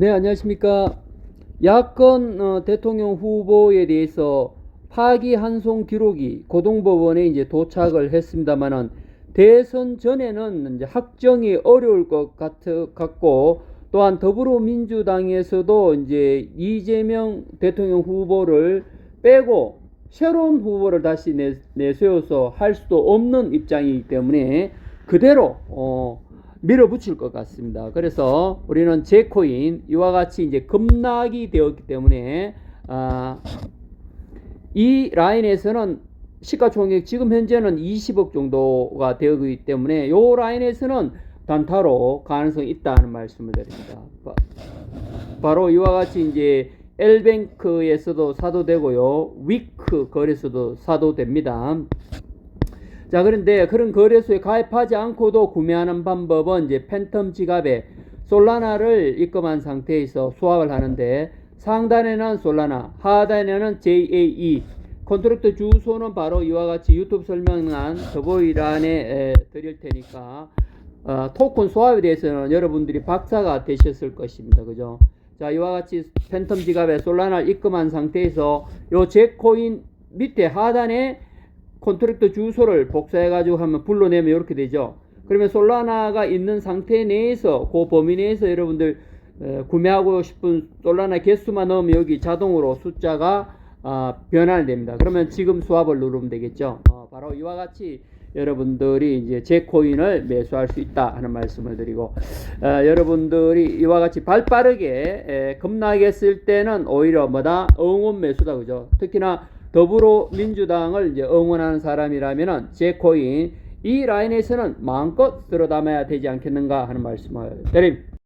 네, 안녕하십니까. 야권 어, 대통령 후보에 대해서 파기환송 기록이 고등법원에 이제 도착을 했습니다만은 대선 전에는 이제 확정이 어려울 것 같, 같고 또한 더불어민주당에서도 이제 이재명 대통령 후보를 빼고 새로운 후보를 다시 내, 내세워서 할 수도 없는 입장이기 때문에 그대로 어, 밀어붙일 것 같습니다. 그래서 우리는 제코인 이와 같이 이제 급락이 되었기 때문에 아, 이 라인에서는 시가총액 지금 현재는 20억 정도가 되기 때문에 요 라인에서는 단타로 가능성이 있다는 말씀을 드립니다. 바- 바로 이와 같이 이제 L뱅크에서도 사도 되고요. 위크 거래소도 사도 됩니다. 자, 그런데 그런 거래소에 가입하지 않고도 구매하는 방법은 이제 팬텀 지갑에 솔라나를 입금한 상태에서 수합을 하는데 상단에는 솔라나, 하단에는 JAE, 컨트랙트 주소는 바로 이와 같이 유튜브 설명란 더보이란에 에, 드릴 테니까 어, 토큰 수합에 대해서는 여러분들이 박사가 되셨을 것입니다. 그죠? 자, 이와 같이 팬텀 지갑에 솔라나를 입금한 상태에서 요 제코인 밑에 하단에 컨트랙트 주소를 복사해가지고 하면 불러내면 이렇게 되죠. 그러면 솔라나가 있는 상태 내에서 그 범위 내에서 여러분들 에, 구매하고 싶은 솔라나 개수만 넣으면 여기 자동으로 숫자가 아, 변환이 됩니다. 그러면 지금 수합을 누르면 되겠죠. 어, 바로 이와 같이 여러분들이 이제 제 코인을 매수할 수 있다 하는 말씀을 드리고 어, 여러분들이 이와 같이 발 빠르게 에, 급락했을 때는 오히려 뭐다 응원 매수다 그죠. 특히나 더불어민주당을 이제 응원하는 사람이라면은 제 코인 이 라인에서는 마음껏 쓸어 담아야 되지 않겠는가 하는 말씀을 드립니다.